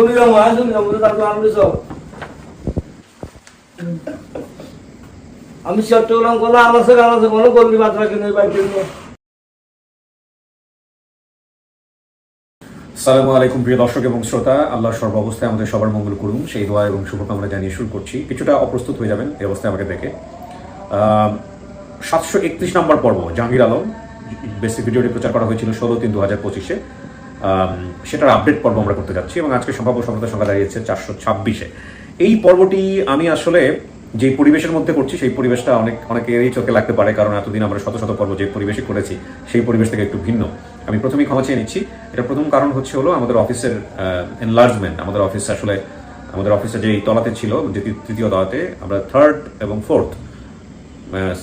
চলে সালামু আলাইকুম, প্রিয় দর্শক এবং শ্রোতা। আল্লাহ সর্বাবস্থায় আমাদের সবার মঙ্গল করুন। সেই দোয়া এবং শুভকামনা জানিয়ে শুরু করছি। কিছুটা অপ্রস্তুত হয়ে যাবেন, এই অবস্থায় আমাকে দেখে। সাতশো একত্রিশ নম্বর পর্ব, জাহাঙ্গীর আলম, বেসিক ভিডিওটি প্রচার করা হয়েছিল ষোলো তিন দু হাজার পঁচিশে। সেটার আপডেট পর্ব আমরা করতে যাচ্ছি এবং আজকে সম্ভাব্য সফলতার সংখ্যা দাঁড়িয়েছে চারশো ছাব্বিশে। এই পর্বটি আমি আসলে যে পরিবেশের মধ্যে করছি, সেই পরিবেশটা অনেক, অনেকেরই চোখে লাগতে পারে, কারণ এতদিন আমরা শত শত পর্ব যে পরিবেশে করেছি, সেই পরিবেশ থেকে একটু ভিন্ন। আমি প্রথমেই ক্ষমা চেয়ে নিচ্ছি। এটা প্রথম কারণ হচ্ছে হলো আমাদের অফিসের এনলার্জমেন্ট আমাদের অফিস আসলে, আমাদের অফিসে যে তলাতে ছিল, যে তৃতীয় তলাতে, আমরা থার্ড এবং ফোর্থ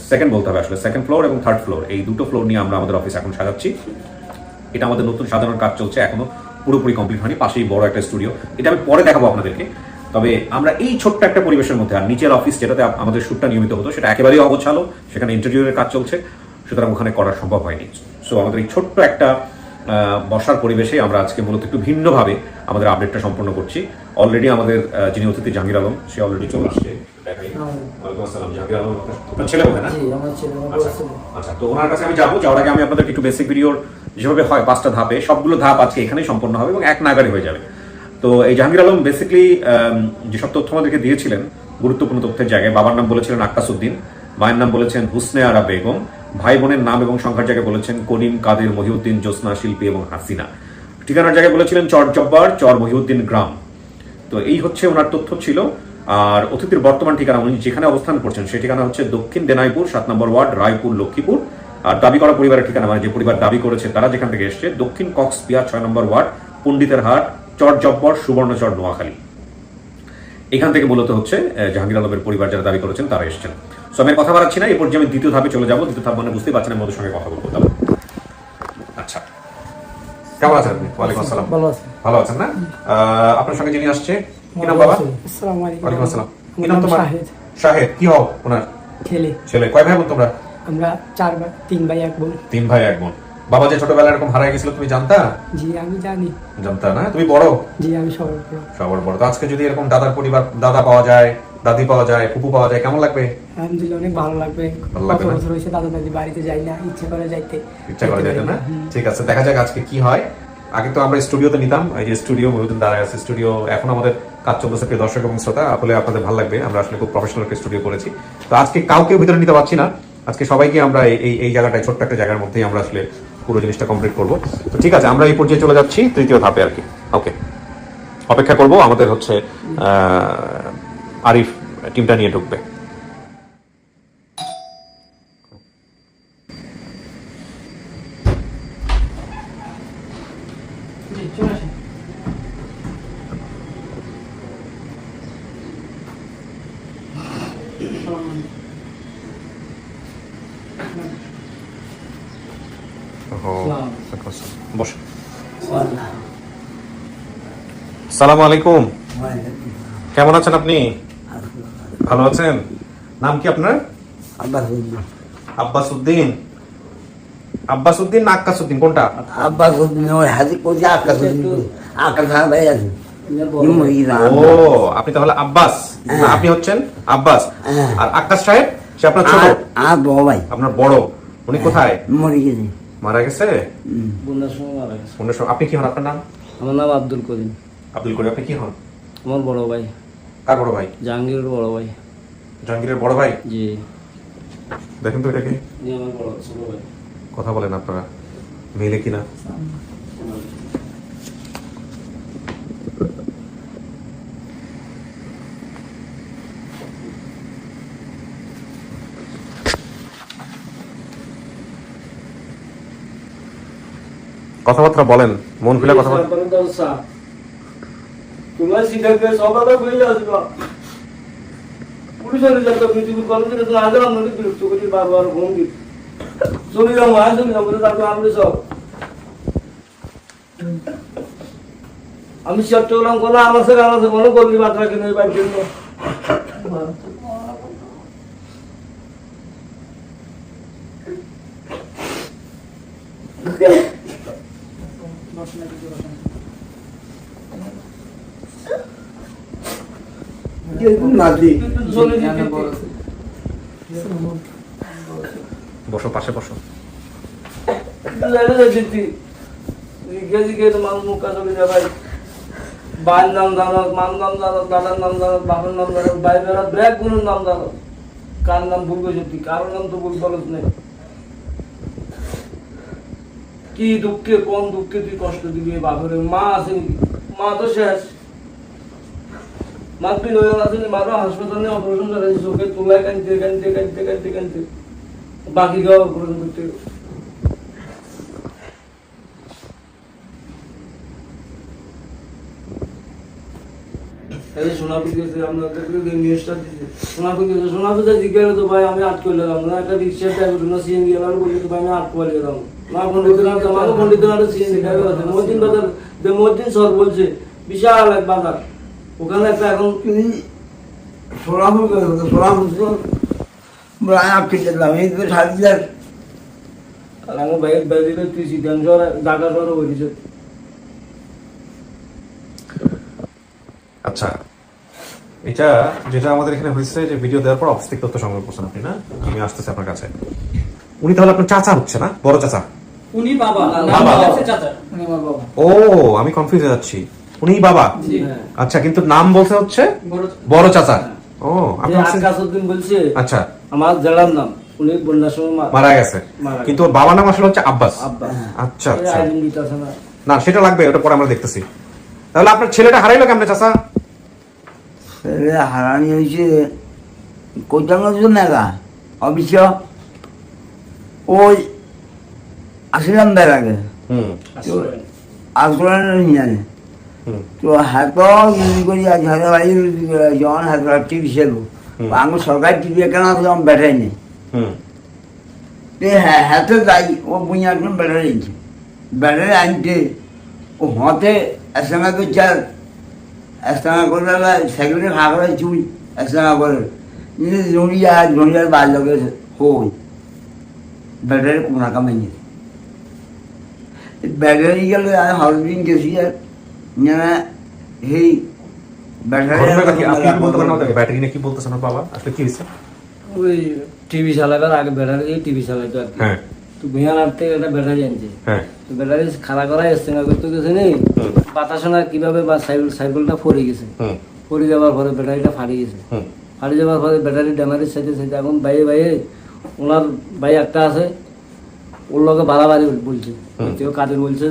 সেকেন্ড বলতে হবে আসলে সেকেন্ড ফ্লোর এবং থার্ড ফ্লোর এই দুটো ফ্লোর নিয়ে আমরা আমাদের অফিস এখন সাজাচ্ছি। এটা আমাদের নতুন সাধারণ কাজ চলছে, এখনও পুরোপুরি কমপ্লিট হয়নি, পাশেই বড় একটা স্টুডিও এটা আমি পরে দেখাবো আপনাদেরকে। তবে আমরা এই ছোট্ট একটা পরিবেশের মধ্যে, আর নিচের অফিস যেটাতে আমাদের শ্যুটটা নিয়মিত হতো, সেটা একেবারেই অগোছালো, সেখানে ইন্টারভিউয়ের কাজ চলছে, সুতরাং ওখানে করা সম্ভব হয়নি। সো আমাদের এই ছোট্ট একটা বসার পরিবেশে আমরা আজকে মূলত একটু ভিন্নভাবে আমাদের আপডেটটা সম্পন্ন করছি। অলরেডি আমাদের যিনি অতিথি জাহাঙ্গীর আলম সে অলরেডি চলে আসছে। আচ্ছা, আচ্ছা তো ওনার কাছে আমি যাব। যাওয়ার আগে আমি আপনাদেরকে একটু বেসিক ভিডিওর যেভাবে হয় পাঁচটা ধাপে সবগুলো ধাপ আজকে এখানেই সম্পন্ন হবে এবং এক নাগারে হয়ে যাবে। তো এই জাহাঙ্গীর আলম বেসিক্যালি যেসব তথ্য আমাদেরকে দিয়েছিলেন গুরুত্বপূর্ণ তথ্যের জায়গায় বাবার নাম বলেছিলেন আক্কাস উদ্দিন মায়ের নাম বলেছেন হুসনে আরা বেগম ভাই বোনের নাম এবং সংখ্যার জায়গায় বলেছেন করিম, কাদের, মহিউদ্দিন, জ্যোৎস্না, শিল্পী এবং হাসিনা। ঠিকানার জায়গায় বলেছিলেন চর জব্বার, চর মহিউদ্দিন গ্রাম। তো এই হচ্ছে ওনার তথ্য ছিল। আর অতিথির বর্তমান ঠিকানা, উনি যেখানে অবস্থান করছেন, সেই ঠিকানা হচ্ছে দক্ষিণ দেনাইপুর, সাত নম্বর ওয়ার্ড, রায়পুর, লক্ষ্মীপুর। আর দাবি করা পরিবারের ঠিকানা মানে যে পরিবার দাবি করেছে, তারা যেখান থেকে এসছে, দক্ষিণ কক্স পিয়া ছয় নম্বর ওয়ার্ড, পণ্ডিতের হাট, চর জব্বর সুবর্ণচর নোয়াখালী। এখান থেকে মূলত হচ্ছে জাহাঙ্গীর আলমের পরিবার যারা দাবি করেছেন, তারা এসছেন। সো আমি কথা বাড়াচ্ছি না এই পর্যায়ে আমি দ্বিতীয় ধাপে চলে যাব দ্বিতীয় ধাপ মানে বুঝতেই পারছেন আমি ওদের সঙ্গে কথা বলব। তাহলে। আচ্ছা। কেমন আছেন আপনি? ওয়ালাইকুম আসসালাম। ভালো আছে। ভালো আছেন না? আপনার সঙ্গে যিনি আসছে কি নাম বাবা? আসসালামু আলাইকুম। ওয়ালাইকুম আসসালাম। কি নাম তোমার? শাহেদ। শাহেদ কি হও ওনার? ছেলে। ছেলে। কয় ভাই বোন তোমরা? আমরা চার ভাই তিন ভাই এক বোন। তিন ভাই এক বোন। বাবা যে ছোটবেলায় এরকম হারাই গেছিল তুমি জানতা? জি আমি জানি। জানতা না? তুমি বড়? জি আমি সবার বড়। সবার বড়। তো আজকে যদি এরকম দাদার পরিবার দাদা পাওয়া যায় দাদি পাওয়া যায় ফুপু পাওয়া যায় কেমন লাগবে? আলহামদুলিল্লাহ অনেক ভালো লাগবে। কত বছর হয়েছে দাদা দাদি বাড়িতে যাই না ইচ্ছে করে যাইতে। ইচ্ছা করে যাইতে না? ঠিক আছে দেখা যাক আজকে কি হয়। আগে তো আমরা স্টুডিওতে নিতাম এই যে স্টুডিও মহিউদ্দিন দাঁড়ায় আছে স্টুডিও এখন আমাদের কাজ চলতেছে প্রিয় দর্শক এবং শ্রোতা আসলে আপনাদের ভালো লাগবে আমরা আসলে খুব প্রফেশনাল একটা স্টুডিও করেছি। তো আজকে কাউকে ভিতরে নিতে পারছি না আজকে সবাইকে আমরা এই- এই জায়গাটায় ছোট্ট একটা জায়গার মধ্যেই আমরা আসলে পুরো জিনিসটা কমপ্লিট করব। তো ঠিক আছে আমরা এই পর্যায়ে চলে যাচ্ছি তৃতীয় ধাপে আর কি। ওকে অপেক্ষা করব আমাদের হচ্ছে আহ, আরিফ টিমটা নিয়ে ঢুকবে। সালাম। আলাইকুম। কেমন আছেন আপনি? ভালো আছেন? নাম কি আপনার? আব্বাস আব্বাস উদ্দিন। আব্বাস উদ্দিন না আক্কাস উদ্দিন? কোনটা? আব্বাস উদ্দিন ওই হাজি করছে আকাশ আকাশ ভাই আছে। ও আপনি তাহলে আব্বাস। আপনি হচ্ছেন আব্বাস। হ্যাঁ। আর আক্কাস সাহেব সে আপনার ছোট। আর বড় ভাই। আপনার বড়। উনি কোথায়? মরে গেছে। মারা গেছে? বন্যার সময় মারা গেছে। সময়- আপনি কি হন আপনার নাম? আমার নাম আব্দুল করিম। আব্দুল করিম আপনি কি হন? আমার বড় ভাই। কার বড় ভাই? জাহাঙ্গীরের বড় ভাই। জাহাঙ্গীরের বড় ভাই? জি। দেখেন তো এটাকে জি আমার বড় ছোট ভাই। কথা বলেন আপনারা। মেলে কিনা? কথাবার্তা বলেন মন খুলে কথা বলেন তোমার শিক্ষাকে সবাই হয়ে আসবা পুলিশের যত মিটিং কলেজে তো আগে আমরা বিরক্ত করি বারবার ঘুম দিই চলে যাও মা, চলে যাব তারপর আমি সব। আমি চট্টগ্রাম করলাম, আমার সাথে আমার মনে করলি বাচ্চা কিনে বাইক কিনে বসো, পাশে বসো। নাম ব্যাগগুলোর নাম কার নাম নাম তো নেই। কি দুঃখে, কোন দুঃখে তুই কষ্ট দিবি? বাপের মা আছে? মা তো শেষ। মা তুই নয় আছে মারো হাসপাতালে অপারেশন চোখে তুলে কানতে কানতে কানতে কানতে কানতে বাকি গাও অপারেশন করতে গেছে তো ভাই, আমি একটা না। গেলাম বলছে, বিশাল এক বাজার। ওখানে একটা এখন তুমি সোনাপুর গেছো তো সোনাপুর তো প্রায় আটকে যেতাম এই তো সাড়ে চার আর আমার ভাইয়ের ব্যাধিতে তুই সিদ্ধান্ত জ্বর জাগা জ্বর আচ্ছা এটা যেটা আমাদের এখানে হয়েছে যে ভিডিও দেওয়ার পর অবস্থিক তথ্য সংগ্রহ করছেন আপনি না? আমি আসতেছি আপনার কাছে। উনি তাহলে আপনার চাচা হচ্ছে না? বড় চাচা? উনি বাবা বাবা। চাচা। উনি আমার বাবা। ও আমি কনফিউজ হয়ে যাচ্ছি। উনি বাবা? আচ্ছা কিন্তু নাম বলতে হচ্ছে বড় চাচা। ও বলছে আচ্ছা। আমার জেলার নাম উনি বন্যার সময় মারা গেছে। কিন্তু ওর বাবার নাম আসলে হচ্ছে আব্বাস। আচ্ছা আচ্ছা। না। সেটা লাগবে ওটা পরে আমরা দেখতেছি। তাহলে আপনার ছেলেটা হারাইলো কেমনে চাচা? ছেলে হারানি হয়েছে কোথাও জন্য একা। অবশ্য ওই আসলাম বেড়াকে হুম। আসলাম জানে। তো হাত ইউজ করি আজ হাতে বাড়ি যখন হাত টিভি সেলবো হুম। আমি সরকারি টিভি কেন যখন বেটাই নেই? হ্যাঁ হাতে যাই ও বুঝে একদম ব্যাটারি আনছে ব্যাটারি আনতে ও হতে এসঙ্গা তো চার এসঙ্গা করে সাইকেলে খা করে। চুই এসঙ্গা করে জড়িয়া জড়িয়ার বার লগে হই। ব্যাটারি কোনা কামাই ব্যাটারি গেলে আমি হলদিন গেছি আর না ব্যাটারি আমাদেরকে? কি? বলতেছেন বাবা? আসলে কি হয়েছে? ওই টিভি চালাবার আগে ব্যাটারি টিভি চালাইতো আর হ্যাঁ। তো একটা ব্যাটারি আনছে। হ্যাঁ। তো ব্যাটারি খাড়া করা এসছে না করতে গেছে বাতাসে না কীভাবে বা সাইকেল সাইকেলটা পড়ে গেছে। পড়ে যাওয়ার পরে ব্যাটারিটা ফাড়ে গেছে। ফাড়ে যাওয়ার পরে ব্যাটারি ড্যামারের সাথে সাথে এখন বাইরে বাইরে ওনার ভাই একটা আছে ওর লোকে বাড়াবাড়ি বলছে। কেউ কাদের বলছে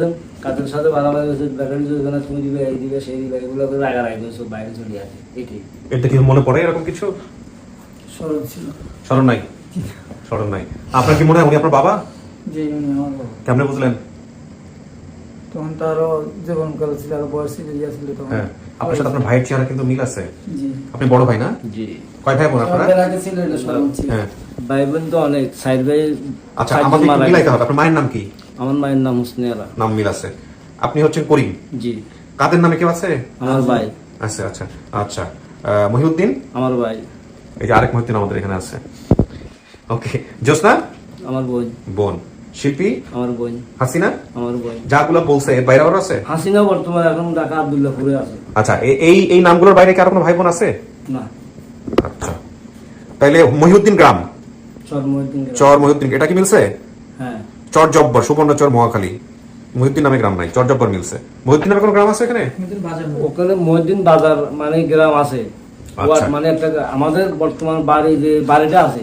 যে কাদের সাথে বাড়াবাড়ি বলছে ব্যাটারি চলবে না তুমি দিবে এই দিবে সেই দিবে এগুলো করে রাগা রাখবে সব বাইরে চলে আসে এটাই। এটা কি মনে পড়ে এরকম কিছু? সরল ছিল। স্মরণ নাই? স্মরণ নাই। আপনার কি মনে হয় উনি আপনার বাবা? যে উনি আমার বাবা। কেমনে বুঝলেন? তখন তো আরও জীবন কাল ছিল আরও বয়সী বেরিয়ে ছিল তখন। হ্যাঁ আপনার সাথে আপনার ভাইয়ের চেহারা কিন্তু মিল আছে। জি। আপনি বড় ভাই না? জি। কয় ভাই বোন আপনারা? আগে ছিল এটা সরল ছিল। হ্যাঁ। ভাই বোন তো অনেক সাইড ভাই আচ্ছা আমাকে মিলাইতে হবে আপনার মায়ের নাম কি? আমার মায়ের নাম হুসনিয়ারা। নাম মিল আছে। আপনি হচ্ছেন করিম? জি। কাদের নামে কেউ আছে? আমার ভাই। আচ্ছা আচ্ছা। আচ্ছা মহিউদ্দিন? আমার ভাই। এই যে আরেক মহিউদ্দিন আমাদের এখানে আছে। ওকে জ্যোৎস্না? আমার বোন। বোন। শিল্পী? আমার বোন। হাসিনা? আমার বোন। যাগুলো বলছে এর বাইরে আরও আছে? হাসিনা বর্তমানে এখন ঢাকা আবদুল্লাপুরে আছে। আচ্ছা এই এই নামগুলোর বাইরে কি আর কোনো ভাই বোন আছে? না। আচ্ছা। তাইলে মহিউদ্দিন গ্রাম? চরমুদ্দিন চর মহিউদ্দিন এটা কি মিলছে? চর জব্বর সুবর্ণ চর মহাখালী। মহিউদ্দিন নামে গ্রাম নাই চর জব্বর মিলছে। মহিউদ্দিন নামে কোনো গ্রাম আছে এখানে? বাজার ওখানে মহিউদ্দিন বাজার মানে গ্রাম আছে। আচ্ছা। মানে একটা আমাদের বর্তমান বাড়ি যে বাড়িটা আছে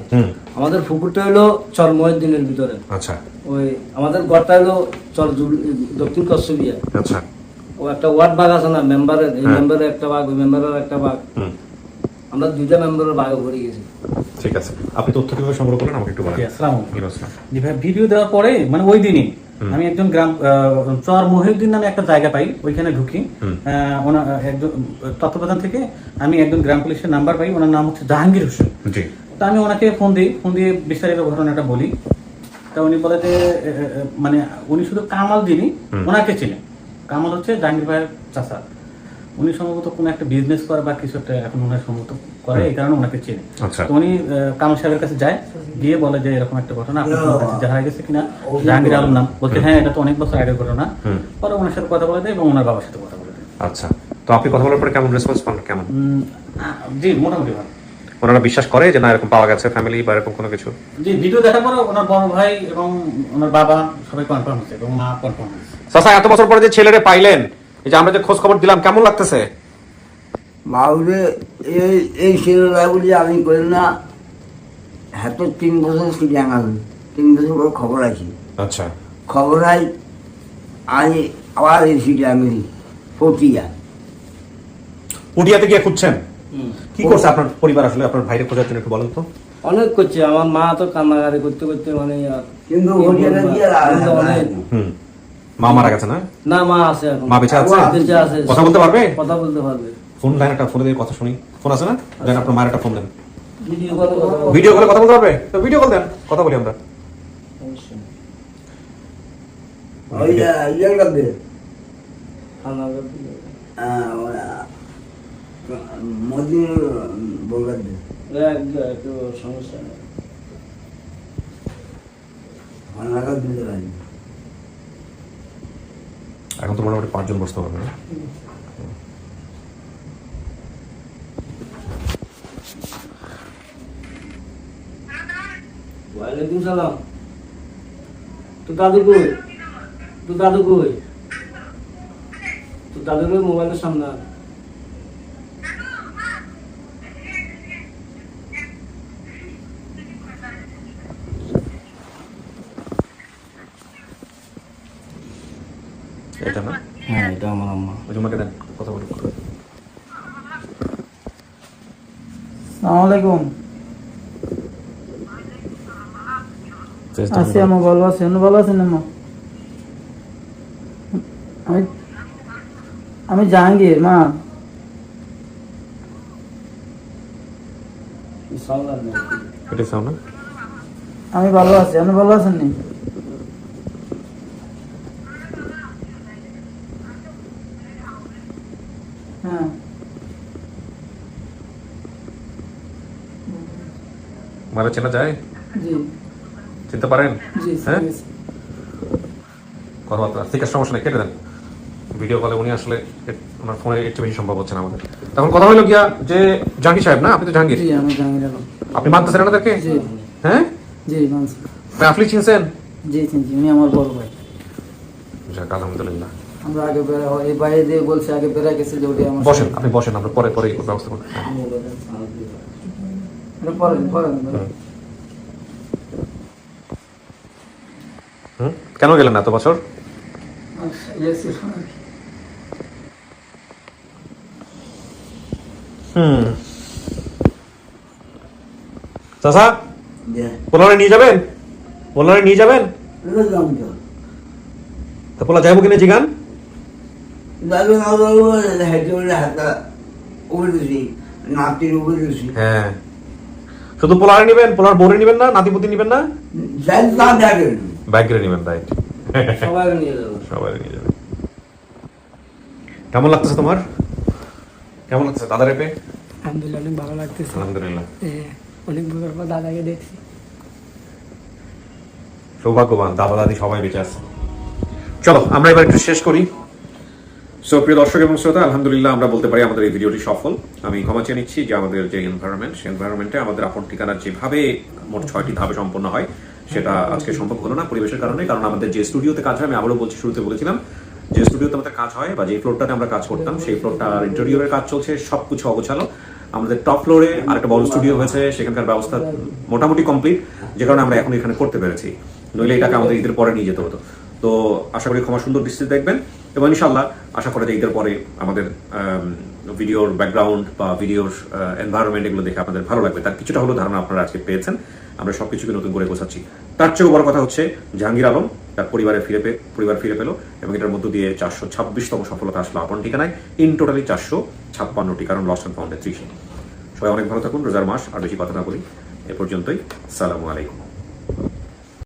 আমাদের পুকুরটা হলো চর মহিউদ্দিনের ভিতরে। আচ্ছা। ওই আমাদের ঘরটা হলো চর দক্ষিণ কচ্ছবিয়া আচ্ছা। ও একটা ওয়ার্ড বাগ আছে না মেম্বারের এই হ্যাঁ। মেম্বারের একটা বাঘ ওই মেম্বারের একটা বাঘ হুম। আমরা দুইটা মেম্বারের বাঘে ভরে গেছি। ঠিক আছে। আপনি তথ্য কীভাবে সংগ্রহ করলেন আমাকে একটু বলেন। আসসালামু আলাইকুম। জি ভাই ভিডিও দেওয়ার পরে মানে ওই দিনই আমি একজন গ্রাম চর মহিউদ্দিন নামে একটা জায়গা পাই ওইখানে ঢুকি। একজন তত্ত্বাবধান থেকে আমি একজন গ্রাম পুলিশের নাম্বার পাই ওনার নাম হচ্ছে জাহাঙ্গীর হোসেন। জি। তা আমি ওনাকে ফোন দিই ফোন দিয়ে বিস্তারিত ঘটনাটা বলি। তা উনি বলে যে মানে উনি শুধু কামাল দিনই ওনাকে চিনেন। কামাল হচ্ছে জাহাঙ্গীর ভাইয়ের চাচা। উনি সম্ভবত কোনো একটা বিজনেস করে বা কিছু একটা এখন ওনার সম্ভবত করে এই কারণে ওনাকে চেনে। আচ্ছা। তো উনি কামাল সাহেবের কাছে যায় গিয়ে বলে যে এরকম একটা ঘটনা আপনার কাছে জানা গেছে কিনা? জাহাঙ্গীর আলম নাম। বলছে হ্যাঁ এটা তো অনেক বছর আগের ঘটনা। পরে ওনার সাথে কথা বলে দেয় এবং ওনার বাবার সাথে কথা বলে দেয়। আচ্ছা। তো আপনি কথা বলার পরে কেমন রেসপন্স পান? কেমন? জি মোটামুটি ভালো। ওনারা বিশ্বাস করে যে না এরকম পাওয়া গেছে ফ্যামিলি বা এরকম কোনো কিছু? জি ভিডিও দেখার পরে ওনার বড় ভাই এবং ওনার বাবা সবাই কনফার্ম হয়েছে এবং মা কনফার্ম হয়েছে। চাচা এত বছর পরে যে ছেলেরে পাইলেন এই যে আমরা যে খোঁজ খবর দিলাম কেমন লাগতেছে? মাউরে এই এই আমি করি না। হ্যাঁ তো তিন বছর সিরিয়াং তিন বছর পর খবর আছে আচ্ছা। খবর হয় আমি আবার এই সিরিয়াং পটিয়া। পুটিয়াতে গিয়ে খুঁজছেন? কি করছে আপনার পরিবার আসলে? আপনার ভাইরে খোঁজার জন্য একটু বলেন তো। অনেক করছে। আমার মা তো কান্নাকারি করতে করতে মানে আর কিন্তু মা মারা গেছে না? না মা আছে এখন। মা বেঁচে আছে? বেঁচে আছে। কথা বলতে পারবে? কথা বলতে পারবে। ফোন দেন একটা ফোনে দিয়ে কথা শুনি। ফোন আছে না? দেন আপনার মায়ের একটা ফোন দেন। ভিডিও কলে কথা বলবে। ভিডিও কলে কথা বলতে পারবে? তো ভিডিও কল দেন। কথা বলি আমরা। ওই যে ইয়ের কাছে কান্নাকাটি করতে। মোদির বলকার এক একটু সমস্যা নেই ভাঙাটা দিতে পারি এখন তো মোটামুটি পাঁচজন বসতে পারবে না? ওয়ালাইকুম সালাম। দাদু কই? তো দাদু কই? দাদু কই মোবাইলের সামনে এটা না? হ্যাঁ এটা আমার আম্মা। ওই দেন কথা বলি সালাম আলাইকুম। আছি আমা ভালো আছি। আপনি ভালো আছেন আমা আমি আমি জাহাঙ্গীর মা। আমি ভালো আছি। আপনি ভালো আছেন নি হ্যাঁ মারা চেনা যায়? চিনতে পারেন? হ্যাঁ। কথাবার্তা। ঠিক আছে সমস্যা নেই কেটে দেন। ভিডিও কলে উনি আসলে ওনার ফোনে একটু বেশি সম্ভব হচ্ছে না আমাদের। তখন কথা হলো গিয়া যে জাহাঙ্গীর সাহেব না? আপনি তো জাহাঙ্গীর। আপনি মানতেছেন ওনাদেরকে? হ্যাঁ? জি মানছি। আপনি চিনছেন? জি চিনছি। উনি আমার বড় ভাই। যাক আলহামদুলিল্লাহ। আমরা আগে বেড়া এই বাইরে দিয়ে বলছে আগে গেছে যে আমার বসেন আপনি বসেন আমরা পরে পরে ব্যবস্থা করব। কেন গেলেন এত বছর. হুম চাচা পোলারে নিয়ে যাবেন পোলারে নিয়ে যাবেন তা পোলা যাইব কিনা জিগান উপরে নাতির উপরে হ্যাঁ শুধু পোলারে নিবেন পোলার বোরে নিবেন না নাতিপুতি নিবেন না? দেখেন নিবেন। রাইট। সবাই নিয়ে যাব। সবাই নিয়ে যাবে। কেমন লাগতেছে তোমার? কেমন লাগছে দাদা রেপে আলহামদুলিল্লাহ অনেক ভালো লাগতেছে। আলহামদুলিল্লাহ। অনেক বছর পর দাদাকে দেখছি। সৌভাগ্যবান দাদা দাদি সবাই বেঁচে আছে। চলো আমরা এবার একটু শেষ করি। সো প্রিয় দর্শক এবং শ্রোতা, আলহামদুলিল্লাহ আমরা বলতে পারি আমাদের এই ভিডিওটি সফল। আমি ক্ষমা চেয়ে নিচ্ছি যে আমাদের যে এনভায়রনমেন্ট সেই এনভায়রনমেন্টে আমাদের আপন ঠিকানা যেভাবে মোট ছয়টি ধাপে সম্পন্ন হয়, সেটা আজকে সম্ভব হলো না পরিবেশের কারণে। কারণ আমাদের যে স্টুডিওতে কাজ হয়, আমি আবারও বলছি, শুরুতে বলেছিলাম, যে স্টুডিওতে আমাদের কাজ হয় বা যে ফ্লোরটাতে আমরা কাজ করতাম, সেই ফ্লোরটার ইন্টেরিয়রের কাজ চলছে, সবকিছু অগোছালো। আমাদের টপ ফ্লোরে আরেকটা বড় স্টুডিও হয়েছে, সেখানকার ব্যবস্থা মোটামুটি কমপ্লিট যে কারণে আমরা এখন এখানে করতে পেরেছি। নইলে এটাকে আমাদের ঈদের পরে নিয়ে যেতে হতো। তো আশা করি ক্ষমা সুন্দর দৃষ্টিতে দেখবেন এবং ইনশাল্লাহ আশা করা যায় ঈদের পরে আমাদের ভিডিওর ব্যাকগ্রাউন্ড বা ভিডিওর এনভায়রনমেন্ট এগুলো দেখে আপনাদের ভালো লাগবে। তার কিছুটা হলো ধারণা আপনারা আজকে পেয়েছেন। আমরা সবকিছুকে নতুন করে গোছাচ্ছি। তার চেয়েও বড় কথা হচ্ছে জাহাঙ্গীর আলম, তার পরিবারে ফিরে পে, পরিবার ফিরে পেল এবং এটার মধ্য দিয়ে চারশো ছাব্বিশতম সফলতা আসলো আপন ঠিকানায়। ইন টোটালি চারশো ছাপ্পান্নটি, কারণ লস অ্যান্ড ফাউন্ডে ত্রিশে। সবাই অনেক ভালো থাকুন, রোজার মাস, আর বেশি কথা না বলি, এ পর্যন্তই। সালামু আলাইকুম।